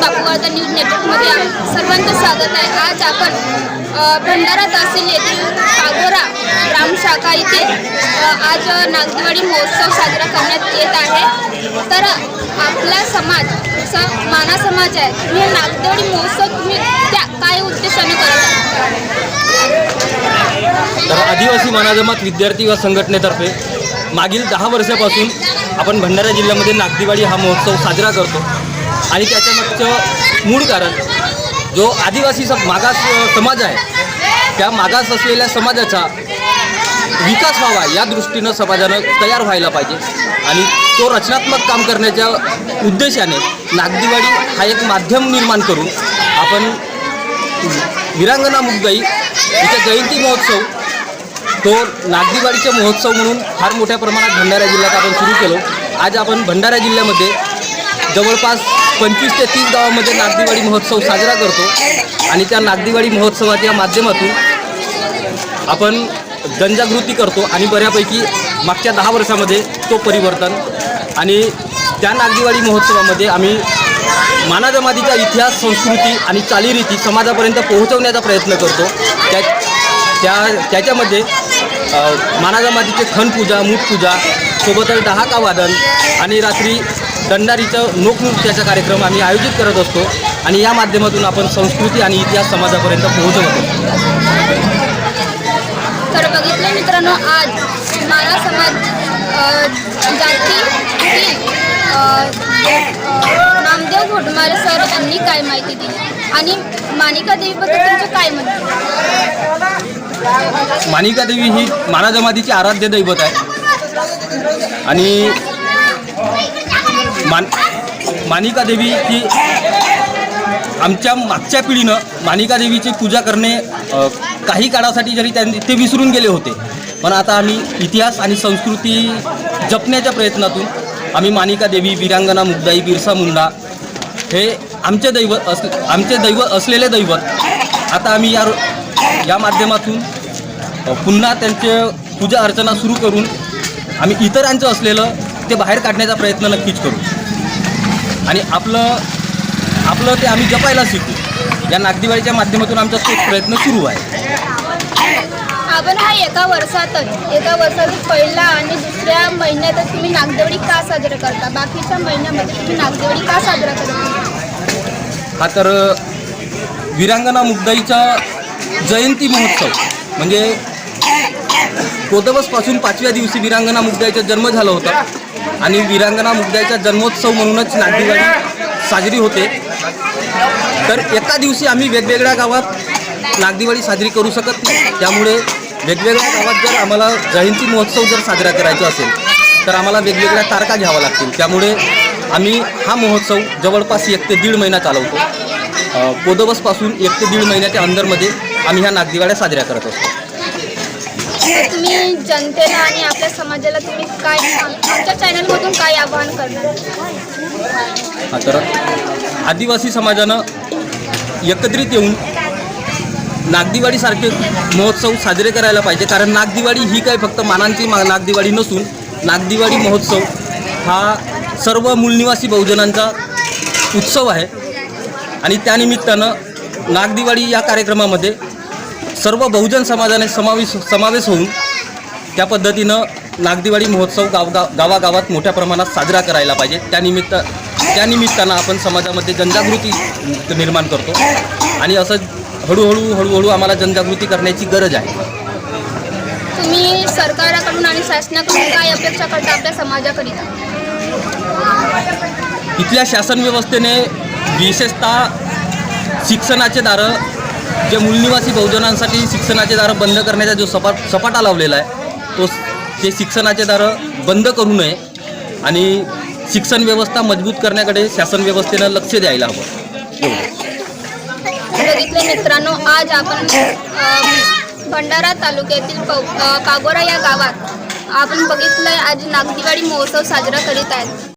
बापूवार्ता news नेटवर्कमध्ये सर्वांचं स्वागत आहे. आज आपण भंडारा तहसील येथील कागोरा ग्रामशाखा इथे आज नागदिवाडी महोत्सव साजरा करण्यात येत आहे. तर आपला समाज स माना समाज आहे. तुम्ही नागदिवाडी महोत्सव तुम्ही त्या काय उद्देशाने करत तर आदिवासी मानाजमात विद्यार्थी व संघटनेतर्फे मागील दहा वर्षापासून आपण भंडारा जिल्ह्यामध्ये नागदिवाडी हा महोत्सव साजरा करतो. आणि त्याच्यामागचं मूळ कारण जो आदिवासी स मागास समाज आहे त्या मागास असलेल्या समाजाचा विकास व्हावा या दृष्टीनं समाजानं तयार व्हायला पाहिजे. आणि तो रचनात्मक काम करण्याच्या उद्देशाने नागदिवाडी हा एक माध्यम निर्माण करून आपण विरांगना मुगदाई हिचा जयंती महोत्सव तो नागदिवाडीचा महोत्सव म्हणून फार मोठ्या प्रमाणात भंडारा जिल्ह्यात आपण सुरू केलो. आज आपण भंडारा जिल्ह्यामध्ये जवळपास पंचवीस ते तीस गावामध्ये नागदिवाळी महोत्सव साजरा करतो. आणि त्या नागदिवाळी महोत्सवाच्या माध्यमातून आपण जनजागृती करतो आणि बऱ्यापैकी मागच्या दहा वर्षामध्ये तो परिवर्तन आणि त्या नागदिवाळी महोत्सवामध्ये आम्ही मानाजमातीचा इतिहास संस्कृती आणि चालीरीती समाजापर्यंत पोहोचवण्याचा प्रयत्न करतो. त्या त्या त्याच्यामध्ये मानाजमातीचे खनपूजा खणपूजा मूठपूजा सोबतच डहाका वादन आणि रात्री दंडारीचं लोकनृत्याचा कार्यक्रम आम्ही आयोजित करत असतो आणि या माध्यमातून आपण संस्कृती आणि इतिहास समाजापर्यंत पोहोचवत तर बघितलं मित्रांनो आज माला समाज अ, नामदेव घोटमारे सर यांनी काय माहिती दिली? आणि मानिका देवीबद्दल तुमचं काय म्हणणं मानिका देवी ही माना जमातीची आराध्य दैवत आहे. आणि मान मानिका देवी ही आमच्या मागच्या पिढीनं मानिका देवीची पूजा करणे काही काळासाठी जरी त्यांनी ते विसरून गेले होते पण आता आम्ही इतिहास आणि संस्कृती जपण्याच्या प्रयत्नातून आम्ही मानिका देवी वीरांगना मुग्दाई बिरसा मुंडा हे आमचे दैवत अस आमचे दैवत असलेले दैवत आता आम्ही या या माध्यमातून पुन्हा त्यांचे पूजा अर्चना सुरू करून आम्ही इतरांचं असलेलं ते बाहेर काढण्याचा प्रयत्न नक्कीच करू. आणि आपलं आपलं ते आम्ही जपायला शिकू. या नागदिवाळीच्या माध्यमातून आमचा तोच प्रयत्न सुरू आहे. आपण हा एका वर्षातच एका वर्षातच पहिला आणि दुसऱ्या महिन्यातच तुम्ही नागदेवडी का साजरा करता? बाकीच्या महिन्यामध्ये तुम्ही नागदेवडी का साजरा करता? हा तर वीरांगना मुगदाईचा जयंती महोत्सव. म्हणजे कोदबसपासून पाचव्या दिवशी वीरांगना मुगदाईचा जन्म झाला होता. आणि वीरांगना मुगद्याचा जन्मोत्सव म्हणूनच नागदिवाळी साजरी होते. तर एका दिवशी आम्ही वेगवेगळ्या गावात नागदिवाळी साजरी करू शकत नाही. त्यामुळे वेगवेगळ्या गावात जर आम्हाला जयंती महोत्सव जर साजरा करायचा असेल तर आम्हाला वेगवेगळ्या तारखा घ्याव्या लागतील. त्यामुळे आम्ही हा महोत्सव जवळपास एक ते दीड महिना चालवतो. कोदवसपासून एक ते दीड महिन्याच्या अंदरमध्ये आम्ही ह्या नागदिवाळ्या साजऱ्या करत असतो. तुम्ही जनतेला आणि आपल्या समाजाला तुम्ही काय आम- आमच्या चॅनलमधून काय आवाहन करणार? हा तर आदिवासी समाजानं एकत्रित येऊन नागदिवाळीसारखे महोत्सव साजरे करायला पाहिजे. कारण नागदिवाळी ही काय फक्त मानांची मा नागदिवाळी नसून नागदिवाळी महोत्सव हा सर्व मूलनिवासी बहुजनांचा उत्सव आहे. आणि त्यानिमित्तानं नागदिवाळी या कार्यक्रमामध्ये सर्व बहुजन समाजाने समावेश समावेश होऊन त्या पद्धतीनं नागदिवाळी महोत्सव गावगाव गावागावात मोठ्या प्रमाणात साजरा करायला पाहिजे. त्यानिमित्त त्यानिमित्तानं आपण समाजामध्ये जनजागृती निर्माण करतो. आणि असं हळूहळू हळूहळू आम्हाला जनजागृती करण्याची गरज आहे. तुम्ही सरकाराकडून आणि शासनाकडून काय अपेक्षा करता आपल्या समाजाकरिता? इथल्या शासन व्यवस्थेने विशेषतः शिक्षणाचे दारं जे मूलनिवासी बहुजनांसाठी शिक्षणाचे दारं बंद करण्याचा जो सपाट सपाटा लावलेला आहे तो ते शिक्षणाचे दारं बंद करू नये आणि शिक्षण व्यवस्था मजबूत करण्याकडे शासन व्यवस्थेनं लक्ष द्यायला हवं. मित्रांनो आज आपण भंडारा तालुक्यातील कागोरा या गावात आपण बघितलंय आज नागदिवाळी महोत्सव साजरा करीत आहेत.